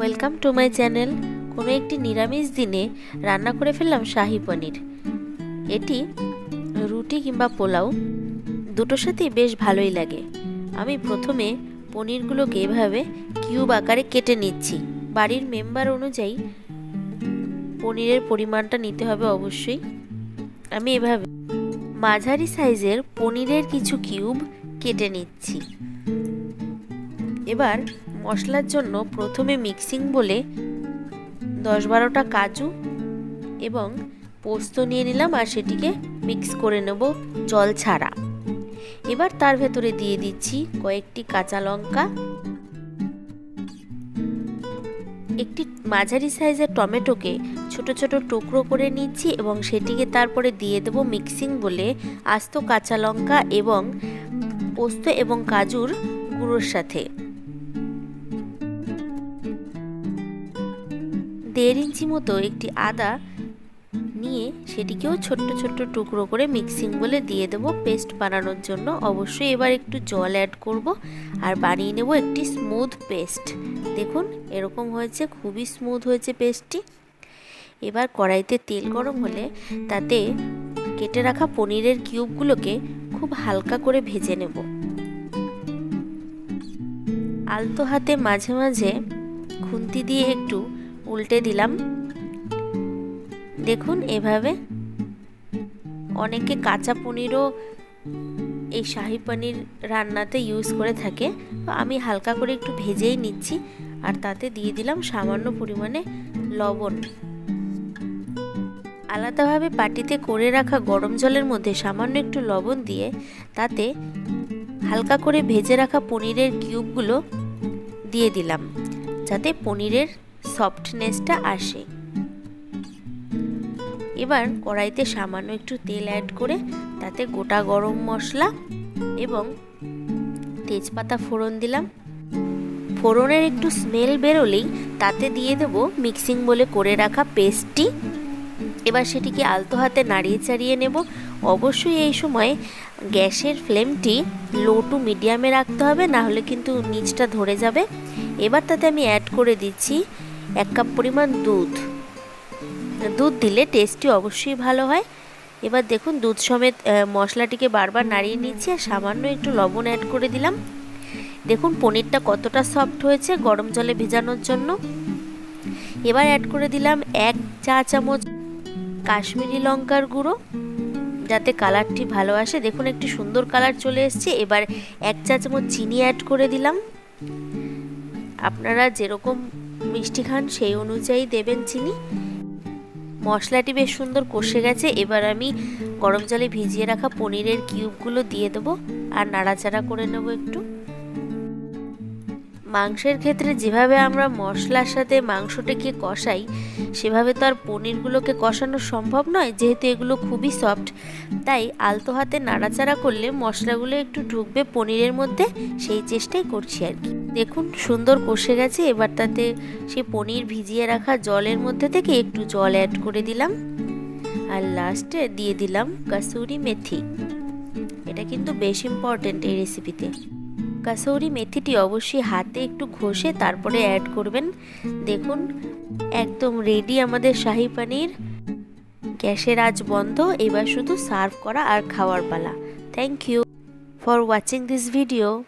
Welcome to my channel. কোনো একটি নিরামিষ দিনে রান্না করে ফেললাম শাহি পনির। এটি রুটি কিংবা পোলাও, দুটোর সাথেই বেশ ভালোই লাগে। আমি প্রথমে পনিরগুলোকে এভাবে কিউব আকারে কেটে নিচ্ছি। বাড়ির মেম্বার অনুযায়ী পনিরের পরিমাণটা নিতে হবে অবশ্যই। আমি এভাবে মাঝারি সাইজের পনিরের কিছু কিউব কেটে নিচ্ছি। এবার মশলার জন্য প্রথমে মিক্সিং বলে দশ বারোটা কাজু এবং পোস্ত নিয়ে নিলাম আর সেটিকে মিক্স করে নেব জল ছাড়া। এবার তার ভেতরে দিয়ে দিচ্ছি কয়েকটি কাঁচা লঙ্কা, একটি মাঝারি সাইজের টমেটোকে ছোট ছোট টুকরো করে নিচ্ছি এবং সেটিকে তারপরে দিয়ে দেব মিক্সিং বলে আস্ত কাঁচা লঙ্কা এবং পোস্ত এবং কাজুর গুঁড়োর সাথে। দেড় ইঞ্চি মতো একটি আদা নিয়ে সেটিকেও ছোট্ট ছোট্ট টুকরো করে মিক্সিং বলে দিয়ে দেবো পেস্ট বানানোর জন্য। অবশ্যই এবার একটু জল অ্যাড করব আর বানিয়ে নেব একটি স্মুথ পেস্ট। দেখুন, এরকম হয়েছে, খুবই স্মুথ হয়েছে পেস্টটি। এবার কড়াইতে তেল গরম হলে তাতে কেটে রাখা পনিরের কিউবগুলোকে খুব হালকা করে ভেজে নেব। আলতো হাতে মাঝে মাঝে খুন্তি দিয়ে একটু উল্টে দিলাম। দেখুন এভাবে। অনেকে কাঁচা পনিরও এই শাহি পনির রান্নাতে ইউজ করে থাকে। তো আমি হালকা করে একটু ভেজেই নিচ্ছি। আর তাতে দিয়ে দিলাম সামান্য পরিমাণে লবণ। আলাদাভাবে পাটিতে করে রাখা গরম জলের মধ্যে সামান্য একটু লবণ দিয়ে তাতে হালকা করে ভেজে রাখা পনিরের কিউবগুলো দিয়ে দিলাম। যাতে পনিরের সফটনেসটা আসে। এবার কড়াইতে সামান্য একটু তেল অ্যাড করে তাতে গোটা গরম মশলা এবং তেজপাতা ফোড়ন দিলাম। ফোড়নের একটু স্মেল বেরোলেই তাতে দিয়ে দেব মিক্সিং বলে করে রাখা পেস্টটি। এবার সেটিকে আলতো হাতে নাড়িয়ে চাড়িয়ে নেব। অবশ্যই এই সময় গ্যাসের ফ্লেমটি লো টু মিডিয়ামে রাখতে হবে না হলে কিন্তু নিচটা ধরে যাবে। এবার তাতে আমি অ্যাড করে দিচ্ছি এক কাপ পরিমাণ দুধ। দুধ দিলে টেস্টটি অবশ্যই ভালো হয়। এবার দেখুন, দুধ সমেত মশলাটিকে বারবার নাড়িয়ে নিচ্ছি আর সামান্য একটু লবণ অ্যাড করে দিলাম। দেখুন, পনিরটা কতটা সফট হয়েছে গরম জলে ভেজানোর জন্য। এবার অ্যাড করে দিলাম এক চা চামচ কাশ্মীরি লঙ্কার গুঁড়ো, যাতে কালারটি ভালো আসে। দেখুন, একটি সুন্দর কালার চলে এসছে। এবার এক চা চামচ চিনি অ্যাড করে দিলাম। আপনারা যেরকম মিষ্টি খান সেই অনুযায়ী দেবেন চিনি। মশলাটি বেশ সুন্দর কষে গেছে, এবার আমি গরম জলে ভিজিয়ে রাখা পনিরের কিউবগুলো দিয়ে দেবো। আর নাড়াচাড়া করে নেব একটু। মাংসের ক্ষেত্রে যেভাবে আমরা মশলার সাথে মাংসটাকে কষাই, সেভাবে তো আর পনিরগুলোকে কষানো সম্ভব নয়, যেহেতু এগুলো খুবই সফট তাই আলতো হাতে নাড়াচাড়া করলে মশলাগুলো একটু ঢুকবে পনিরের মধ্যে, সেই চেষ্টাই করছি আর কি। দেখুন, সুন্দর কষে গেছে, এবার তাতে সে পনির ভিজিয়ে রাখা জলের মধ্যে থেকে একটু জল অ্যাড করে দিলাম। আর লাস্টে দিয়ে দিলাম কাসুরি মেথি। এটা কিন্তু বেশ ইম্পর্টেন্ট এই রেসিপিতে কাসৌরি মেথিটি অবশ্যই হাতে একটু ঘষে তারপরে অ্যাড করবেন। দেখুন, একদম রেডি আমাদের শাহি পানির। গ্যাসের আজ বন্ধ, এবার শুধু সার্ভ করা আর খাওয়ার পালা। Thank you for watching this video